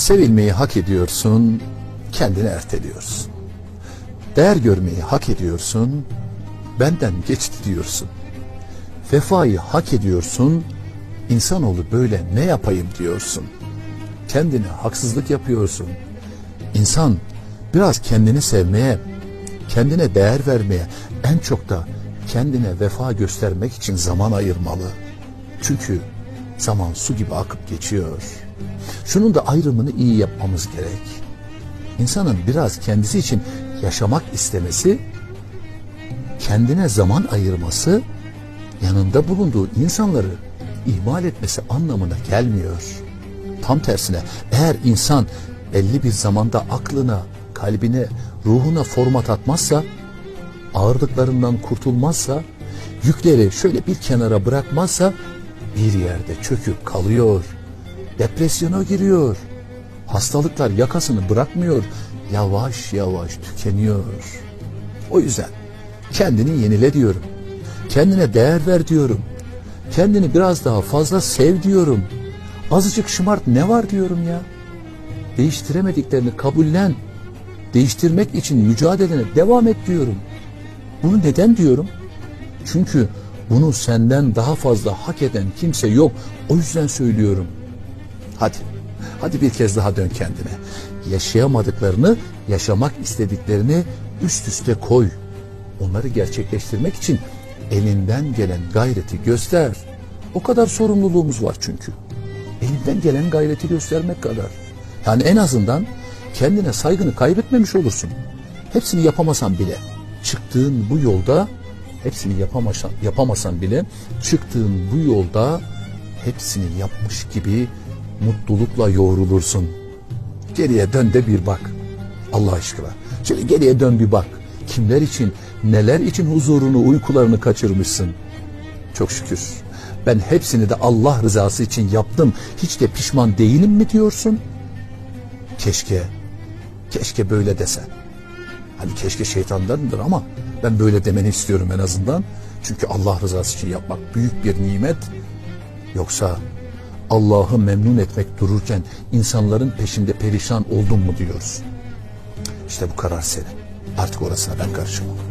Sevilmeyi hak ediyorsun, kendini erteliyorsun. Değer görmeyi hak ediyorsun, benden geçti diyorsun. Vefayı hak ediyorsun, insanoğlu böyle ne yapayım diyorsun. Kendine haksızlık yapıyorsun. İnsan biraz kendini sevmeye, kendine değer vermeye, en çok da kendine vefa göstermek için zaman ayırmalı. Çünkü zaman su gibi akıp geçiyor. Şunun da ayrımını iyi yapmamız gerek. İnsanın biraz kendisi için yaşamak istemesi, kendine zaman ayırması, yanında bulunduğu insanları ihmal etmesi anlamına gelmiyor. Tam tersine eğer insan belli bir zamanda aklına, kalbine, ruhuna format atmazsa, ağırlıklarından kurtulmazsa, yükleri şöyle bir kenara bırakmazsa bir yerde çöküp kalıyor. Depresyona giriyor. Hastalıklar yakasını bırakmıyor. Yavaş yavaş tükeniyor. O yüzden kendini yenile diyorum. Kendine değer ver diyorum. Kendini biraz daha fazla sev diyorum. Azıcık şımart ne var diyorum ya. Değiştiremediklerini kabullen. Değiştirmek için mücadelene devam et diyorum. Bunu neden diyorum? Çünkü bunu senden daha fazla hak eden kimse yok. O yüzden söylüyorum. Hadi, hadi bir kez daha dön kendine. Yaşayamadıklarını, yaşamak istediklerini üst üste koy. Onları gerçekleştirmek için elinden gelen gayreti göster. O kadar sorumluluğumuz var çünkü. Elinden gelen gayreti göstermek kadar. Yani en azından kendine saygını kaybetmemiş olursun. Hepsini yapamasan bile çıktığın bu yolda hepsini yapamasan, yapamasan bile çıktığın bu yolda hepsini yapmış gibi mutlulukla yoğrulursun. Geriye dön de bir bak. Allah aşkına. Şöyle geriye dön bir bak. Kimler için, neler için huzurunu, uykularını kaçırmışsın. Çok şükür. Ben hepsini de Allah rızası için yaptım. Hiç de pişman değilim mi diyorsun? Keşke, keşke böyle desen. Hani keşke şeytandandır ama ben böyle demeni istiyorum en azından. Çünkü Allah rızası için yapmak büyük bir nimet. Yoksa Allah'ı memnun etmek dururken insanların peşinde perişan oldun mu diyoruz. İşte bu karar senin. Artık orasına ben karışamam.